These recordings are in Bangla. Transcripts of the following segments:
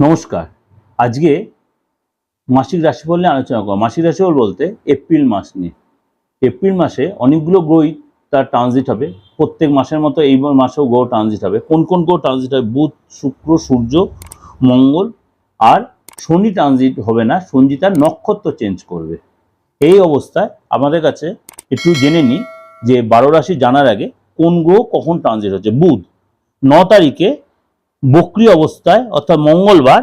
নমস্কার। আজকে মাসিক রাশিফল নিয়ে আলোচনা করব। মাসিক রাশিফল বলতে এপ্রিল মাস নিয়ে। এপ্রিল মাসে অনেকগুলো গ্রহই তার ট্রানজিট হবে। প্রত্যেক মাসের মতো এই মাসেও গ্রহ ট্রানজিট হবে। কোন কোন গ্রহ ট্রানজিট হবে বুধ, শুক্র, সূর্য, মঙ্গল আর শনি ট্রানজিট হবে না। শনি তার নক্ষত্র চেঞ্জ করবে। এই অবস্থায় আমাদের কাছে একটু জেনে নিই যে বারো রাশি জানার আগে কোন গ্রহ কখন ট্রানজিট হচ্ছে? বুধ, ন তারিখে বক্রি অবস্থায়, অর্থাৎ মঙ্গলবার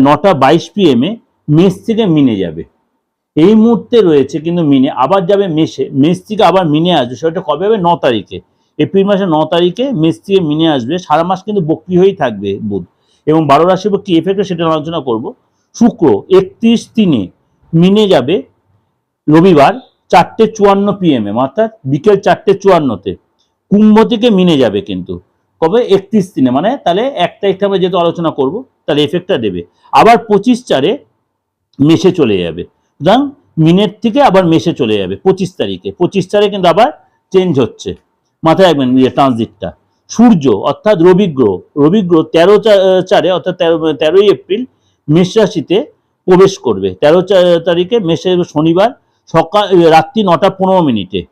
নটা বাইশ পিএমে মেষ থেকে মিনে যাবে। এই মুহূর্তে রয়েছে কিন্তু মিনে, আবার যাবে মেষে। মেষ থেকে আবার মিনে আসবে, সেটা কবে হবে? ন তারিখে। এপ্রিল মাসের ন তারিখে মেষ থেকে মিনে আসবে। সারা মাস কিন্তু বক্রি হয়েই থাকবে বুধ। এবং বারো উপর কী এফেক্ট সেটা আলোচনা করব। শুক্র একত্রিশ তিনে মিনে যাবে রবিবার চারটে চুয়ান্ন পিএমে অর্থাৎ বিকেল চারটে চুয়ান্নতে। কুম্ভ থেকে মিনে যাবে কিন্তু। কবে? একত্রিশ দিনে। মানে তাহলে এক তারিখে আমরা যেহেতু আলোচনা করব, তাহলে এফেক্টটা দেবে। আবার পঁচিশ চারে মেসে চলে যাবে। সুতরাং মিনের থেকে আবার মেসে চলে যাবে পঁচিশ তারিখে। পঁচিশ চারে কিন্তু আবার চেঞ্জ হচ্ছে। মাথায় রাখবেন ইয়ে ট্রানজিটটা সূর্য অর্থাৎ রবিগ্রহ রবিগ্রহ তেরো চা- চারে অর্থাৎ তেরো, তেরোই এপ্রিল মেষ রাশিতে প্রবেশ করবে। তেরো তারিখে মেষে শনিবার সকাল, রাত্রি নটা পনেরো মিনিটে।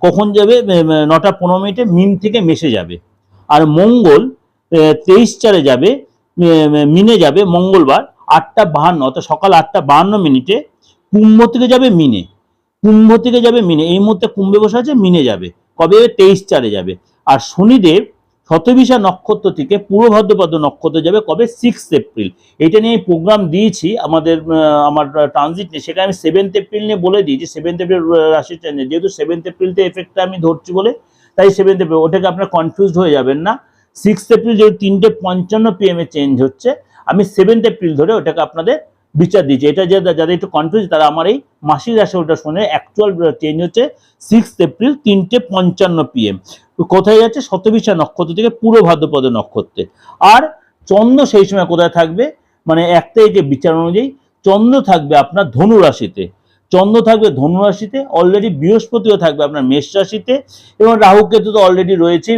কখন যাবে? নটা পনেরো মিনিটে মিন থেকে মেসে যাবে। আর মঙ্গল তেইশ চারে যাবে মিনে যাবে মঙ্গলবার আটটা বাহান্ন, অর্থাৎ সকাল আটটা বাহান্ন মিনিটে কুম্ভ থেকে যাবে মিনে। কুম্ভ থেকে যাবে মিনে। এই মুহূর্তে কুম্ভে বসে আছে, মিনে যাবে। কবে? তেইশ চারে যাবে। আর শনিদেব শতবিশা নক্ষত্র থেকে পূর্ব ভদ্রপদ নক্ষত্র যাবে কবে? সিক্স এপ্রিল এটা নিয়ে প্রোগ্রাম দিয়েছি, আমাদের আমার ট্রানজিট নিয়ে। সেখানে আমি সেভেন্থ এপ্রিল নিয়ে বলে দিয়েছি। সেভেন্থ এপ্রিল রাশি যেহেতু সেভেন্থ এপ্রিলতে এফেক্টটা আমি ধরছি বলে তাই সেভেন এপ্রিল ওটাকে আপনার কনফিউজড হয়ে যাবেন না। সিক্স এপ্রিল যেহেতু তিনটে পঞ্চান্ন পিএম এ চেঞ্জ হচ্ছে, আমি সেভেন্থ এপ্রিল ধরে ওটাকে আপনাদের বিচার দিচ্ছি। এটা যে যাদের একটু কনফিউজ তারা আমার এই মাসিক রাশি ওটা শুনে অ্যাকচুয়াল চেঞ্জ হচ্ছে সিক্স এপ্রিল তিনটে পঞ্চান্ন পিএম কোথায় যাচ্ছে? শতবিশা নক্ষত্র থেকে পুরো ভাদ্রপদ নক্ষত্রে। আর চন্দ্র সেই সময় কোথায় থাকবে? মানে এক তারিখে বিচার অনুযায়ী চন্দ্র থাকবে আপনার ধনু রাশিতে। চন্দ্র থাকবে ধনু রাশিতে অলরেডি বৃহস্পতিও থাকবে আপনার মেষ রাশিতে এবং রাহু কেতু তো অলরেডি রয়েছে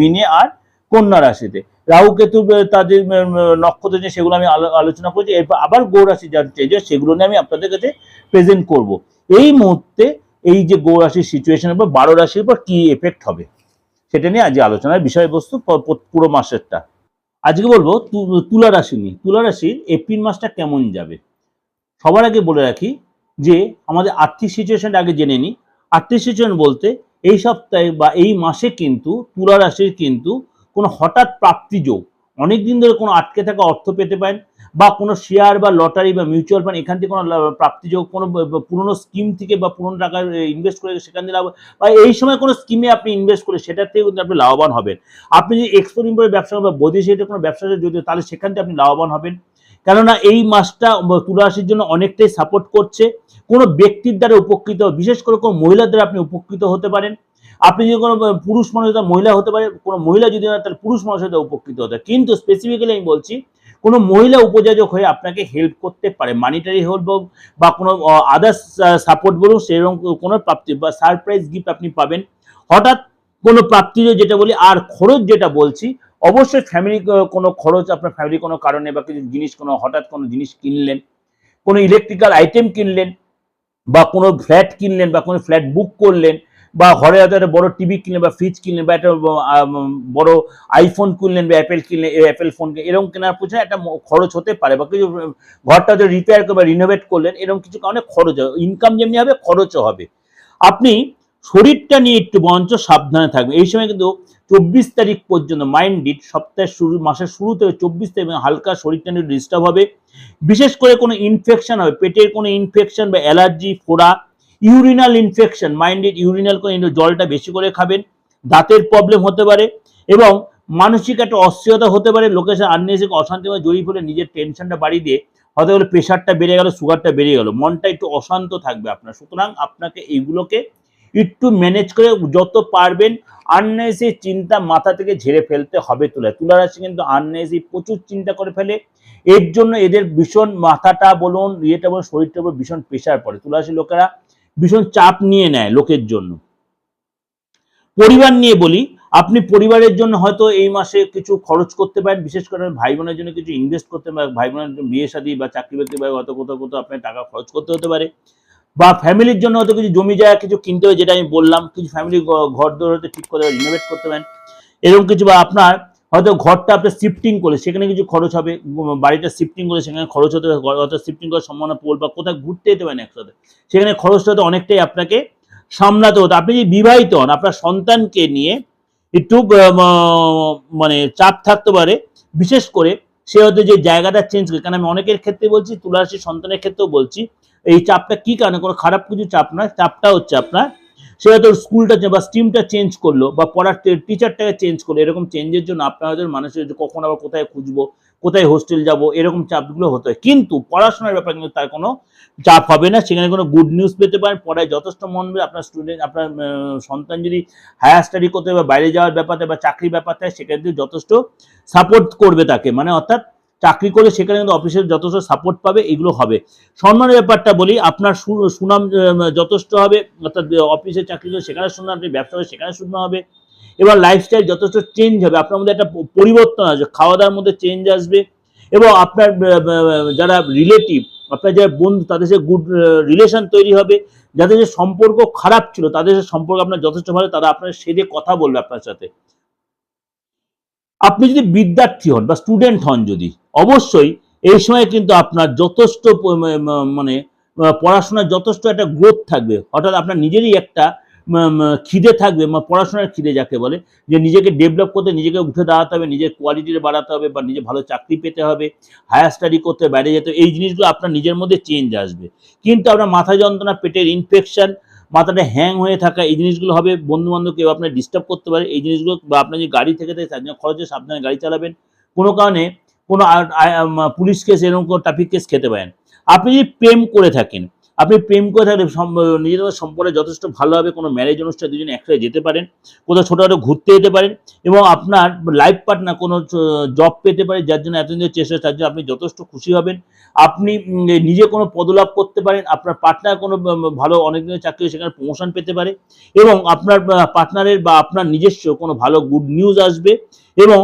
মিনে আর কন্যা রাশিতে। রাহু কেতু তাদের নক্ষত্র যে সেগুলো আমি আলো- আলোচনা করছি, এরপর আবার গৌ রাশি যা চেঞ্জ হয়, সেগুলো নিয়ে আমি আপনাদের কাছে প্রেজেন্ট করব। এই মুহূর্তে এই যে গৌরাশির সিচুয়েশনের উপর বারো রাশির উপর কি এফেক্ট হবে, সেটা নিয়ে আজ আলোচনার বিষয়বস্তু পুরো মাসেরটা। আজকে বলব তুলা রাশি নিয়ে। তুলা রাশির এপ্রিল মাসটা কেমন যাবে? সবার আগে বলে রাখি যে আমাদের আর্থিক সিচুয়েশনটা আগে জেনে নিই আর্থিক সিচুয়েশন বলতে এই সপ্তাহে বা এই মাসে কিন্তু তুলা রাশির কিন্তু কোনো হঠাৎ প্রাপ্তি যোগ অনেক দিন ধরে কোনো আটকে থাকা অর্থ পেতে পারেন বা কোনো শেয়ার বা লটারি বা মিউচুয়াল ফান্ড এখান থেকে কোনো প্রাপ্তিযোগ কোনো পুরনো স্কিম থেকে বা পুরনো টাকা ইনভেস্ট করে সেখান থেকে লাভ বা এই সময় কোনো স্কিমে আপনি ইনভেস্ট করে সেটার থেকে কিন্তু আপনি লাভবান হবেন। আপনি যদি এক্সপোর্ট ইম্পোর্টের ব্যবসা বা বৈদেশিক কোনো ব্যবসা যদি তাহলে সেখান থেকে আপনি লাভবান হবেন। কেননা এই মাসটা ব- তুলা রাশির জন্য অনেকটাই সাপোর্ট করছে। কোনো ব্যক্তির দ্বারা উপকৃত, বিশেষ করে কোনো মহিলার দ্বারা আপনি উপকৃত হতে পারেন। আপনি যদি কোনো পুরুষ মানুষ মহিলা হতে পারে কোনো মহিলা যদি না, তাহলে পুরুষ মানুষের দ্বারা উপকৃত হতে কিন্তু স্পেসিফিক্যালি আমি বলছি, কোনো মহিলা উপযোজক হয়ে আপনাকে হেল্প করতে পারে। মানিটারি হেল্প হোক বা কোনো আদার্স সাপোর্ট বলুন, সেরকম কোনো প্রাপ্তি বা সারপ্রাইজ গিফট আপনি পাবেন। হঠাৎ কোনো প্রাপ্তি যেটা বলি, আর খরচ যেটা বলছি অবশ্যই ফ্যামিলি কোনো খরচ, আপনার ফ্যামিলি কোনো কারণে বা কিছু জিনিস, কোনো হঠাৎ কোনো জিনিস কিনলেন, কোনো ইলেকট্রিক্যাল আইটেম কিনলেন, বা কোনো ফ্ল্যাট কিনলেন, বা কোনো ফ্ল্যাট বুক করলেন, বা ঘরে হয়তো একটা বড় টিভি কিনলেন, বা ফ্রিজ কিনলেন, বা একটা বড় আইফোন কিনলেন, বা অ্যাপেল কিনলেন অ্যাপেল ফোন এরকম কেনার পিছনে একটা খরচ হতে পারে, বা কিছু ঘরটা হয়তো রিপেয়ার করে বা রিনোভেট করলেন, এরকম কিছু কারণে খরচ হবে ইনকাম যেমনি হবে, খরচও হবে। আপনি শরীরটা নিয়ে একটু বঞ্চ সাবধানে থাকবে। এই সময় কিন্তু চব্বিশ তারিখ পর্যন্ত মাইন্ড ডিট সপ্তাহের শুরু, মাসের শুরু থেকে চব্বিশ তারিখ হালকা শরীরটা নিয়ে ডিস্টার্ব হবে। বিশেষ করে কোনো ইনফেকশন হবে, পেটের কোনো ইনফেকশন বা অ্যালার্জি ফোড়া ইউরিনাল ইনফেকশন মাইন্ডেড ইউরিনাল কোনো জলটা বেশি করে খাবেন। দাঁতের প্রবলেম হতে পারে এবং মানসিক একটা অস্থিরতা হতে পারে, লোকের সাথে আননেসিক অশান্তি বা জড়িয়ে পড়ে নিজের টেনশনটা বাড়িয়ে দিয়ে হয়তো প্রেশারটা বেড়ে গেল সুগারটা বেড়ে গেল। মনটা একটু অশান্ত থাকবে আপনার। সুতরাং আপনাকে এইগুলোকে একটু ম্যানেজ করে যত পারবেন আননেসি চিন্তা মাথা থেকে ঝেড়ে ফেলতে হবে তুলা। তুলা রাশি কিন্তু আননেসি প্রচুর চিন্তা করে ফেলে। এর জন্য এদের ভীষণ মাথাটা বলুন, ইয়েটা বলুন, শরীরটা বলুন, ভীষণ প্রেশার পড়ে। তুলারাশি লোকেরা ভীষণ চাপ নিয়ে নেয় লোকের জন্য। পরিবার নিয়ে বলি, আপনি পরিবারের জন্য হয়তো এই মাসে কিছু খরচ করতে পারেন, বিশেষ করে ভাই বোনের জন্য কিছু ইনভেস্ট করতে পারেন ভাই বোনের জন্য বিয়ে শাদী বা চাকরি বাকরি বা হয়তো কোথাও কোথাও আপনার টাকা খরচ করতে হতে পারে। বা ফ্যামিলির জন্য হয়তো কিছু জমি জায়গা কিছু কিনতে হবে, যেটা আমি বললাম, কিছু ফ্যামিলি ঘর দর হয়তো ঠিক করে রিনোভেট করতে পারেন। এরকম কিছু বা আপনার হয়তো ঘরটা আপনি শিফটিং করে, সেখানে কিছু খরচ হবে, বাড়িটা শিফটিং করে সেখানে খরচ হতে, হয়তো শিফটিং করার সম্ভাবনা পড়ল বা কোথায় ঘুরতে যেতে পারেন একসাথে। সেখানে খরচটা হয়তো অনেকটাই আপনাকে সামলাতে হতো আপনি যদি বিবাহিত হন, আপনার সন্তানকে নিয়ে একটু মানে চাপ থাকতে পারে, বিশেষ করে সে হয়তো যে জায়গাটা চেঞ্জ করে, কারণ আমি অনেকের ক্ষেত্রে বলছি তুলারাশি সন্তানের ক্ষেত্রেও বলছি এই চাপটা কি কারণে? কোনো খারাপ কিছু চাপ নয়, চাপটা হচ্ছে আপনার সে হয়তো স্কুলটা বা স্ট্রিমটা চেঞ্জ করল বা পড়ার টিচারটাকে চেঞ্জ করল, এরকম চেঞ্জের জন্য আপনার হয়তো মানুষের কখন আবার কোথায় খুঁজবো, কোথায় হোস্টেল যাব, এরকম চাপগুলো হতে হয়। কিন্তু পড়াশোনার ব্যাপারে কিন্তু তার কোনো চাপ হবে না। সেখানে কোনো গুড নিউজ পেতে পারেন, পড়ায় যথেষ্ট মন দেবে, আপনার স্টুডেন্ট আপনার সন্তান যদি হায়ার স্টাডি করতে বা বাইরে যাওয়ার ব্যাপারে বা চাকরি ব্যাপারটা সেক্ষেত্রে যথেষ্ট সাপোর্ট করবে তাকে। মানে অর্থাৎ চাকরি করলে সেখানে কিন্তু অফিসের যথেষ্ট সাপোর্ট পাবে, এগুলো হবে। সম্মানের ব্যাপারটা বলি, আপনার সুনাম যথেষ্ট হবে, অর্থাৎ অফিসে চাকরি করে সেখানে সুনাম আপনি ব্যবসা করে সেখানে সুনাম হবে। এবার লাইফস্টাইল যথেষ্ট চেঞ্জ হবে, আপনার মধ্যে একটা পরিবর্তন আসবে খাওয়া দাওয়ার মধ্যে চেঞ্জ আসবে এবং আপনার যারা রিলেটিভ আপনার যারা বন্ধু, তাদের সাথে গুড রিলেশন তৈরি হবে, যাদের যে সম্পর্ক খারাপ ছিল, তাদের সম্পর্ক আপনার যথেষ্ট ভালো, তারা আপনার সেরে কথা বলবে আপনার সাথে। আপনি যদি বিদ্যার্থী হন বা স্টুডেন্ট হন যদি, অবশ্যই এই সময় কিন্তু আপনার যথেষ্ট মানে পড়াশোনার যথেষ্ট একটা গ্রোথ থাকবে। অর্থাৎ আপনার নিজেরই একটা খিদে থাকবে বা পড়াশোনার খিদে যাকে বলে, যে নিজেকে ডেভেলপ করতে, নিজেকে উঠে দাঁড়াতে হবে, নিজের কোয়ালিটি বাড়াতে হবে বা নিজে ভালো চাকরি পেতে হবে হায়ার স্টাডি করতে, বাইরে যেতে এই জিনিসগুলো আপনার নিজের মধ্যে চেঞ্জ আসবে। কিন্তু আপনার মাথা যন্ত্রণা, পেটের ইনফেকশন মাথাটা হ্যাং হয়ে থাকা এই জিনিসগুলো হবে। বন্ধু বান্ধব কেউ আপনার ডিস্টার্ব করতে পারে এই জিনিসগুলো বা আপনার যে গাড়ি থেকে থাকে তার জন্য খরচে সাবধানে গাড়ি চালাবেন, কোনো কারণে কোনো পুলিশ কেস এরকম কোনো ট্রাফিক কেস খেতে পারেন। আপনি যদি প্রেম করে থাকেন আপনি প্রেম করে থাকলে নিজেদের সম্পর্কে যথেষ্ট ভালোভাবে কোনো ম্যারেজ অনুষ্ঠানে দুজনে একসাথে যেতে পারেন, কোথাও ছোটোখাটো ঘুরতে যেতে পারেন এবং আপনার লাইফ পার্টনার কোনো জব পেতে পারে যার জন্য এতদিন চেষ্টা, তার জন্য আপনি যথেষ্ট খুশি হবেন। আপনি নিজে কোনো পদলাভ করতে পারেন, আপনার পার্টনার কোনো ভালো অনেক দিনের চাকরি সেখানে প্রমোশন পেতে পারে এবং আপনার পার্টনারের বা আপনার নিজস্ব কোনো ভালো গুড নিউজ আসবে এবং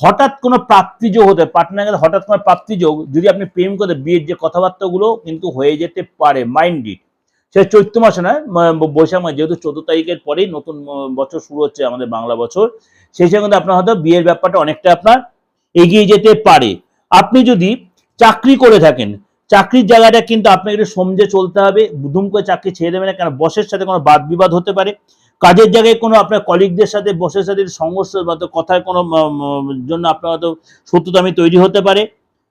হঠাৎ কোনো প্রাপ্তিযোগ হতে পার্টনারের কাছে হঠাৎ কোনো প্রাপ্তিযোগ যদি আপনি প্রেম করে বিয়ের যে কথাবার্তাগুলো কিন্তু হয়ে যেতে পারে মাইন্ডেড সে চৈত্র মাসে নয় বৈশাখ মাস, যেহেতু চোদ্দ তারিখের পরেই নতুন বছর শুরু হচ্ছে আমাদের বাংলা বছর, সেই সময় কিন্তু আপনার হয়তো বিয়ের ব্যাপারটা অনেকটা আপনার এগিয়ে যেতে পারে। আপনি যদি চাকরি করে থাকেন, চাকরির জায়গাটা কিন্তু আপনাকে একটু সমঝে চলতে হবে দুম করে চাকরি ছেড়ে দেবে না কারণ বসের সাথে কোনো বাদ বিবাদ হতে পারে কাজের জায়গায় কোনো আপনার কলিগদের সাথে বসের সাথে সংঘর্ষ বা তো কথায় কোনো জন্য আপনার হয়তো শত্রুতামি তৈরি হতে পারে।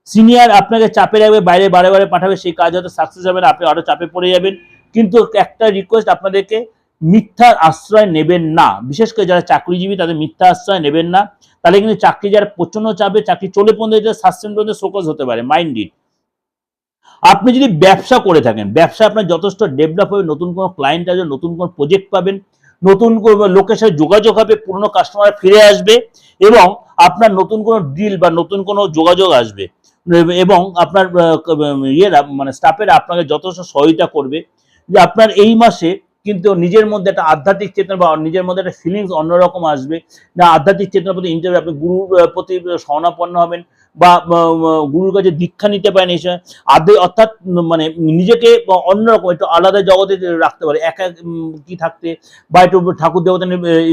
সিনিয়র আপনাকে চাপে রাখবে, বাইরে বারে বারে পাঠাবে, সেই কাজ হয়তো সাকসেস হবে না, আপনি আরও চাপে পড়ে যাবেন। কিন্তু একটা রিকোয়েস্ট আপনাদেরকে, মিথ্যার আশ্রয় নেবেন না। বিশেষ করে যারা চাকরিজীবী, তাদের মিথ্যা আশ্রয় নেবেন না। তাহলে কিন্তু চাকরি যারা প্রচণ্ড চাপে, চাকরি চলে পর্যন্ত সাসপেন্ড পর্যন্ত শোকজ হতে পারে মাইন্ডেড আপনি যদি ব্যবসা করে থাকেন, ব্যবসা আপনার যথেষ্ট ডেভেলপ হবে, নতুন কোনো ক্লায়েন্ট আসবে, নতুন কোনো প্রজেক্ট পাবেন নতুন লোকের সাথে যোগাযোগ হবে, পুরনো কাস্টমার ফিরে আসবে এবং আপনার নতুন কোনো ডিল বা নতুন কোনো যোগাযোগ আসবে। এবং আপনার ইয়েরা মানে স্টাফেরা আপনাকে যথেষ্ট সহায়তা করবে। যে আপনার এই মাসে কিন্তু নিজের মধ্যে একটা আধ্যাত্মিক চেতনা বা নিজের মধ্যে একটা ফিলিংস অন্যরকম আসবে। না, আধ্যাত্মিক চেতনার প্রতি ইন্টারভিউ আপনি গুরুর প্রতি শরণাপন্ন হবেন। বা গুরুর কাছে দীক্ষা নিতে পারেন এই সময় আদে অর্থাৎ মানে নিজেকে অন্যরকম, একটু আলাদা জগতে রাখতে পারে। একা কি থাকতে, বা একটু ঠাকুর দেবতা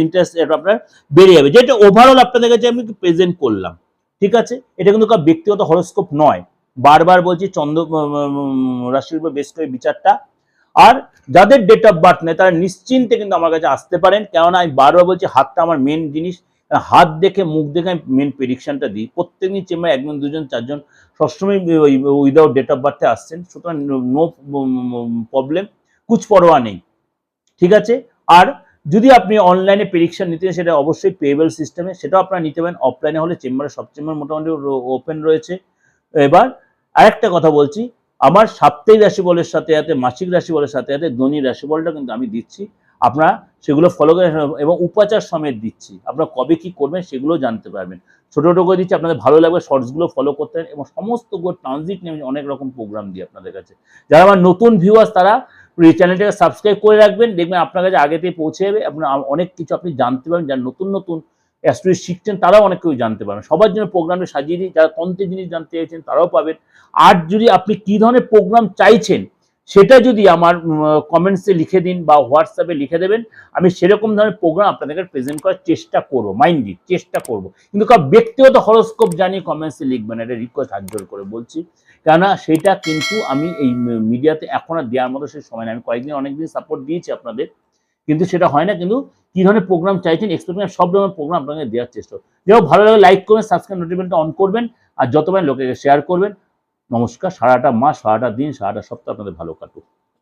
ইন্টারেস্ট আপনার বেড়ে যাবে। যেটা ওভারঅল আপনাদের কাছে আমি প্রেজেন্ট করলাম, ঠিক আছে? এটা কিন্তু কার ব্যক্তিগত হরস্কোপ নয়। বারবার বলছি, চন্দ্র রাশির উপর বেশ করে বিচারটা। আর যাদের ডেট অফ বার্থ নেই, তারা নিশ্চিন্তে কিন্তু আমার কাছে আসতে পারেন। কেননা আমি বারবার বলছি, হাতটা আমার মেন জিনিস। হাত দেখে, মুখ দেখে আমি মেন প্রেডিকশনটা দিই। প্রত্যেকদিন চেম্বারে একজন, দুজন, চারজন সবসময় উইদাউট ডেট অফ বার্থে আসছেন। সুতরাং নো প্রবলেম কুচ পরোয়া নেই। ঠিক আছে? আর যদি আপনি অনলাইনে প্রেডিকশন নিতে সেটা অবশ্যই পেয়েবল সিস্টেমে সেটাও আপনারা নিতে পারেন। অফলাইনে হলে চেম্বারে সব চেম্বার মোটামুটি ওপেন রয়েছে। এবার আরেকটা কথা বলছি। আমার সাপ্তাহিক রাশিফলের সাথে সাথে, মাসিক রাশিফলের সাথে সাথে দৈনিক রাশিফলটা কিন্তু আমি দিচ্ছি। আপনারা সেগুলো ফলো করে এবং উপাচার সমেত দিচ্ছি। আপনারা কবে কি করবেন সেগুলো জানতে পারবেন। ছোটো ছোটো করে দিচ্ছি, আপনাদের ভালো লাগবে শর্টসগুলো ফলো করতে এবং সমস্ত ট্রানজিট নিয়ে অনেক রকম প্রোগ্রাম দিই আপনাদের কাছে। যারা আমার নতুন ভিউয়ার্স তারা চ্যানেলটাকে সাবস্ক্রাইব করে রাখবেন, দেখবেন আপনার কাছে আগে থেকে পৌঁছে যাবে, আপনার অনেক কিছু আপনি জানতে পারবেন, যারা নতুন নতুন অ্যাস্ট্রোলজি শিখছেন, তারাও অনেক কিছু জানতে পারবেন। সবার জন্য প্রোগ্রামটা সাজিয়ে দিই, যারা তন্ত্রের জিনিস জানতে চাইছেন, তারাও পাবেন। আর যদি আপনি কী ধরনের প্রোগ্রাম চাইছেন সেটা যদি আমার কমেন্টসে লিখে দিন বা হোয়াটসঅ্যাপে লিখে দেবেন, আমি সেরকম ধরনের প্রোগ্রাম আপনাদেরকে প্রেজেন্ট করার চেষ্টা করব মাইন্ডলি চেষ্টা করব। কিন্তু কারও ব্যক্তিগত হরস্কোপ জানিয়ে কমেন্টসে লিখবেন, এটা রিকোয়েস্ট হাত করে বলছি। কেননা সেটা কিন্তু আমি এই মিডিয়াতে এখন আর দেওয়ার মতো সেই সময় নেই। আমি কয়েকদিন, অনেকদিন সাপোর্ট দিয়েছি আপনাদের, কিন্তু সেটা হয় না। কিন্তু কী ধরনের প্রোগ্রাম চাইছেন এক্সপেক্ট সব ধরনের প্রোগ্রাম আপনাকে দেওয়ার চেষ্টা। যাই ভালো লাগে লাইক করবেন সাবস্ক্রাইব নোটিফিকেশনটা অন করবেন, আর যত পারেন লোকেকে শেয়ার করবেন নমস্কার সারাটা মাস সারাটা দিন সারাটা সপ্তাহ আপনাদের ভালো কাটুক।